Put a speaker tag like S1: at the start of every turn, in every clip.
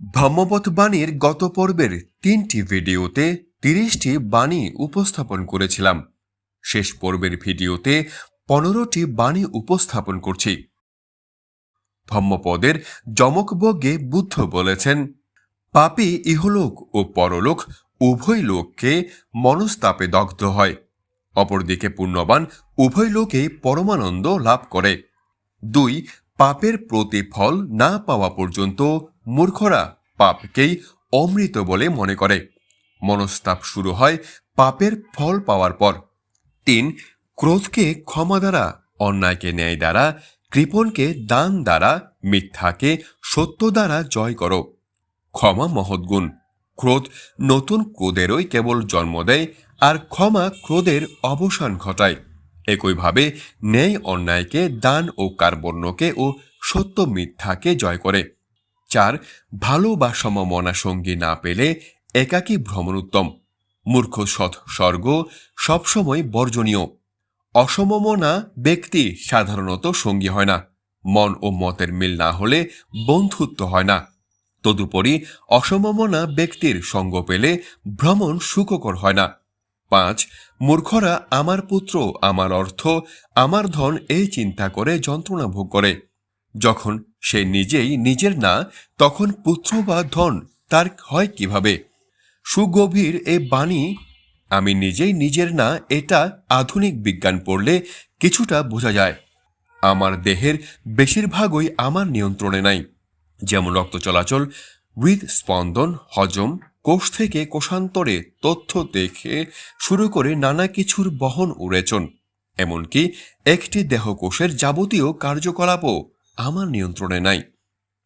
S1: ব্রহ্মপথ বাণীর গত পর্বের তিনটি ভিডিওতে তিরিশটি বাণী উপস্থাপন করেছিলাম। শেষ পর্বের ভিডিওতে পনেরোটি বাণী উপস্থাপন করছি। ধম্মপদের যমকবজ্ঞে বুদ্ধ বলেছেন, পাপী ইহলোক ও পরলোক উভয় লোককে মনস্তাপে দগ্ধ হয়। অপরদিকে পুণ্যবান উভয় লোকেই পরমানন্দ লাভ করে। দুই, পাপের প্রতিফল না পাওয়া পর্যন্ত মূর্খরা পাপকেই অমৃত বলে মনে করে। মনস্তাপ শুরু হয় পাপের ফল পাওয়ার পর। তিন, ক্রোধকে ক্ষমা দ্বারা, অন্যায়কে ন্যায় দ্বারা, কৃপণকে দান দ্বারা, মিথ্যাকে সত্য দ্বারা জয় করো। ক্ষমা মহৎগুণ ক্রোধ নতুন ক্রোধেরই কেবল জন্ম দেয়, আর ক্ষমা ক্রোধের অবসান ঘটায়। একইভাবে ন্যায় অন্যায়কে, দান ও কার্বণ্যকে ও সত্য মিথ্যাকে জয় করে। চার, ভালো বা সমমনা সঙ্গী না পেলে একাকী ভ্রমণ উত্তম। মূর্খ সৎ স্বর্গ সবসময় বর্জনীয়। অসমমনা ব্যক্তি সাধারণত সঙ্গী হয় না। মন ও মতের মিল না হলে বন্ধুত্ব হয় না। তদুপরি অসমমনা ব্যক্তির সঙ্গ পেলে ভ্রমণ সুখকর হয় না। পাঁচ, মূর্খরা আমার পুত্র, আমার অর্থ, আমার ধন এই চিন্তা করে যন্ত্রণা ভোগ করে। যখন সে নিজেই নিজের না, তখন পুত্র বা ধন তার হয় কীভাবে? সুগভীর এ বাণী, আমি নিজেই নিজের না, এটা আধুনিক বিজ্ঞান পড়লে কিছুটা বোঝা যায়। আমার দেহের বেশিরভাগই আমার নিয়ন্ত্রণে নাই। যেমন রক্ত চলাচল হৃদস্পন্দন হজম, কোষ থেকে কোষান্তরে তথ্য দেখে শুরু করে নানা কিছুর বহন উড়েচন এমনকি একটি দেহকোষের যাবতীয় কার্যকলাপও আমার নিয়ন্ত্রণে নাই।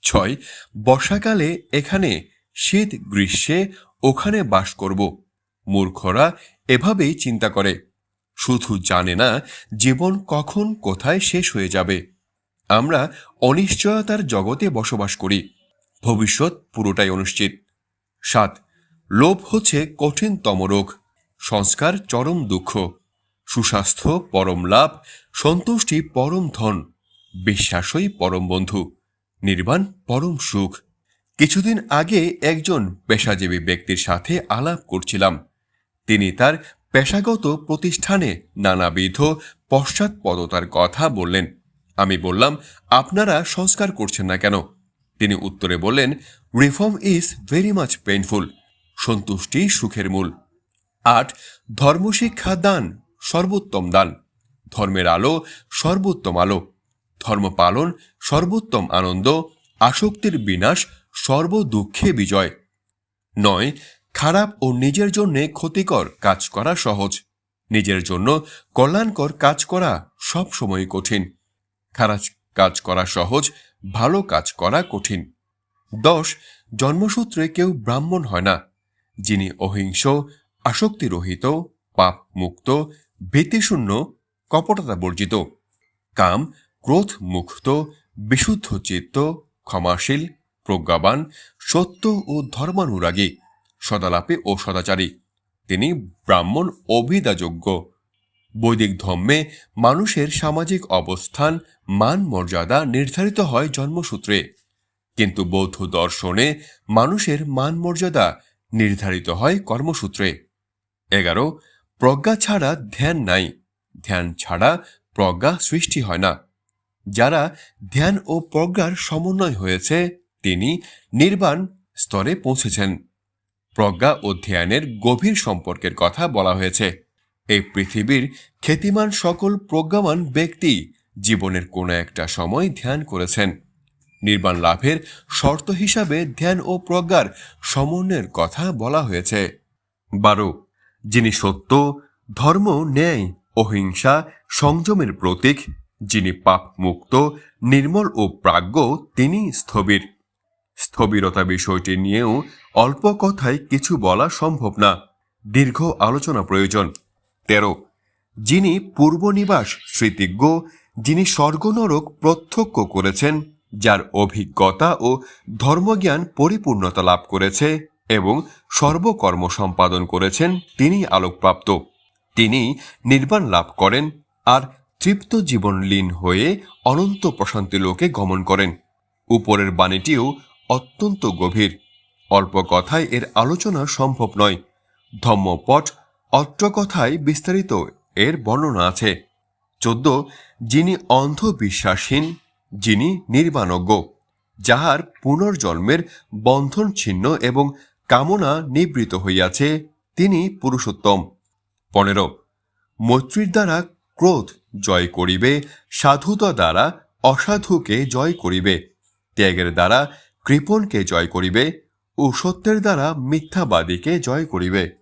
S1: ছয়, বর্ষাকালে এখানে শীত গ্রীষ্মে ওখানে বাস করব। মূর্খরা এভাবেই চিন্তা করে। শুধু জানে না, জীবন কখন কোথায় শেষ হয়ে যাবে। আমরা অনিশ্চয়তার জগতে বসবাস করি। ভবিষ্যৎ পুরোটাই অনিশ্চিত। সাত, লোভ হচ্ছে কঠিনতম রোগ। সংস্কার চরম দুঃখ। সুস্বাস্থ্য পরম লাভ, সন্তুষ্টি পরম ধন। বিশ্বাসই পরম বন্ধু, নির্বাণ পরম সুখ। কিছুদিন আগে একজন পেশাজীবী ব্যক্তির সাথে আলাপ করছিলাম। তিনি তার পেশাগত প্রতিষ্ঠানে নানাবিধ পশ্চাৎপদতার কথা বললেন। আমি বললাম, আপনারা সংস্কার করছেন না কেন? তিনি উত্তরে বললেন reform is very much painful সন্তুষ্টি সুখের মূল। আট, ধর্মশিক্ষা দান, সর্বোত্তম দান। ধর্মের আলো, সর্বোত্তম আলো। ধর্ম পালন, সর্বোত্তম আনন্দ, আসক্তির বিনাশ, সর্বদুঃখে বিজয়। নয়, খারাপ ও নিজের জন্য ক্ষতিকর কাজ করা সহজ। নিজের জন্য কল্যাণকর কাজ করা সব সময় কঠিন। খারাপ কাজ করা সহজ, ভালো কাজ করা কঠিন। দশ, জন্মসূত্রে কেউ ব্রাহ্মণ হয় না। যিনি অহিংস, আসক্তিরহিত পাপ মুক্ত ভীতিশূন্য কপটতা বর্জিত কাম ক্রোধ মুক্ত বিশুদ্ধ চিত্ত ক্ষমাশীল, প্রজ্ঞাবান, সত্য ও ধর্মানুরাগী, সদালাপে ও সদাচারী। তিনি ব্রাহ্মণ অভিদাযোগ্য বৈদিক ধর্মে মানুষের সামাজিক অবস্থান, মান মর্যাদা নির্ধারিত হয় জন্মসূত্রে। কিন্তু বৌদ্ধ দর্শনে মানুষের মান মর্যাদা নির্ধারিত হয় কর্মসূত্রে। এগারো, প্রজ্ঞা ছাড়া ধ্যান নাই। ধ্যান ছাড়া প্রজ্ঞা সৃষ্টি হয় না। যারা ধ্যান ও প্রজ্ঞার সমন্বয় হয়েছে, তিনি নির্বাণ স্তরে পৌঁছেছেন। প্রজ্ঞা ও ধ্যানের গভীর সম্পর্কের কথা বলা হয়েছে। এই পৃথিবীর খ্যাতিমান সকল প্রজ্ঞামান ব্যক্তি জীবনের কোনো একটা সময় ধ্যান করেছেন। নির্বাণ লাভের শর্ত হিসাবে ধ্যান ও প্রজ্ঞার সমন্বয়ের কথা বলা হয়েছে। বারো, যিনি সত্য, ধর্ম, ন্যায়, অহিংসা, সংযমের প্রতীক যিনি পাপ মুক্ত নির্মল ও প্রাজ্ঞ, তিনি স্থবির। স্থবিরতা বিষয়টি নিয়েও অল্প কথায় কিছু বলা সম্ভব না। দীর্ঘ আলোচনা প্রয়োজন। তেরো। যিনি পূর্বনিবাস স্মৃতিজ্ঞ, যিনি স্বর্গনরক প্রত্যক্ষ করেছেন, যার অভিজ্ঞতা ও ধর্মজ্ঞান পরিপূর্ণতা লাভ করেছে এবং সর্বকর্ম সম্পাদন করেছেন, তিনি আলোকপ্রাপ্ত। তিনি নির্বাণ লাভ করেন, আর তৃপ্ত জীবন লীন হয়ে অনন্ত প্রশান্তি লোকে গমন করেন। উপরের বাণীটিও অত্যন্ত গভীর। অল্প কথায় এর আলোচনা সম্ভব নয়। ধম্মপট অত্র কথায় বিস্তারিত এর বর্ণনা আছে। চোদ্দ, যিনি অন্ধবিশ্বাসহীন, যিনি নির্বাণজ্ঞ, যাহার পুনর্জন্মের বন্ধন ছিন্ন এবং কামনা নিবৃত হইয়াছে, তিনি পুরুষোত্তম। পনেরো, মৈত্রীর দ্বারা ক্রোধ জয় করিবে, সাধুতা দ্বারা অসাধুকে জয় করিবে, ত্যাগের দ্বারা কৃপণকে জয় করিবে ও সত্যের দ্বারা মিথ্যাবাদীকে জয় করিবে।